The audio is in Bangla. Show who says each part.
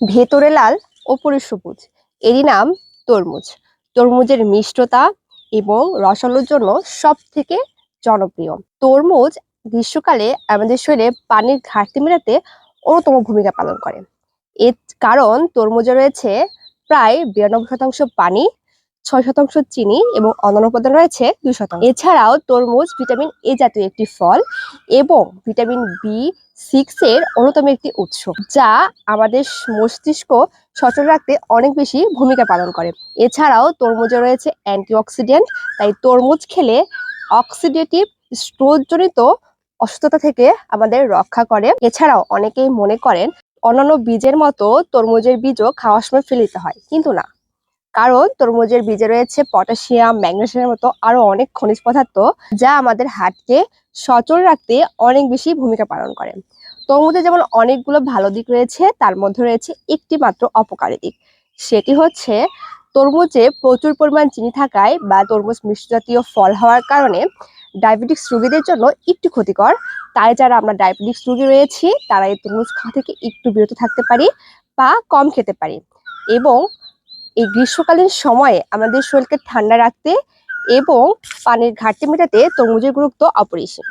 Speaker 1: ভেতরে লাল ওপরে সবুজ। এরই নাম তরমুজ। তরমুজের মিষ্টতা এবং রসালোর জন্য সব থেকে জনপ্রিয়। তরমুজ গ্রীষ্মকালে আমাদের শরীরে পানির ঘাটতি মেটাতে অন্যতম ভূমিকা পালন করে। এর কারণ তরমুজে রয়েছে প্রায় বিরানব্বই শতাংশ পানি ছয় শতাংশ চিনি এবং অন্যান্য উপাদান রয়েছে দুই শতাংশ। এছাড়াও তরমুজ, ভিটামিন এ জাতীয় একটি ফল এবং ভিটামিন বি সিক্স এর অন্যতম একটি উৎস, যা আমাদের মস্তিষ্ক সচল রাখতে অনেক বেশি ভূমিকা পালন করে। এছাড়াও তরমুজে রয়েছে অ্যান্টিঅক্সিডেন্ট তাই তরমুজ খেলে অক্সিডেটিভ স্ট্রোজনিত অসুস্থতা থেকে আমাদের রক্ষা করে। এছাড়াও অনেকেই মনে করেন অন্যান্য বীজের মতো তরমুজের বীজও খাওয়ার সময় ফেলে দিতে হয়, কিন্তু না। কারণ তরমুজের বীজে রয়েছে পটাশিয়াম ম্যাগনেসিয়ামের মতো আরও অনেক খনিজ পদার্থ যা আমাদের হার্টকে সচল রাখতে অনেক বেশি ভূমিকা পালন করে। তরমুজে যেমন অনেকগুলো ভালো দিক রয়েছে, তার মধ্যে রয়েছে একটি মাত্র অপকারী দিক। সেটি হচ্ছে তরমুজে প্রচুর পরিমাণ চিনি থাকায় বা তরমুজ মিষ্টি জাতীয় ফল হওয়ার কারণে ডায়াবেটিক্স রোগীদের জন্য একটু ক্ষতিকর। তাই যারা আমরা ডায়াবেটিক্স রোগী রয়েছি, তারা এই তরমুজ খাওয়া থেকে একটু বিরত থাকতে পারি বা কম খেতে পারি। এবং এই গ্রীষ্মকালীন সময়ে আমাদের শরীরকে ঠান্ডা রাখতে এবং পানির ঘাটতি মেটাতে তরমুজের গুরুত্ব অপরিসীম।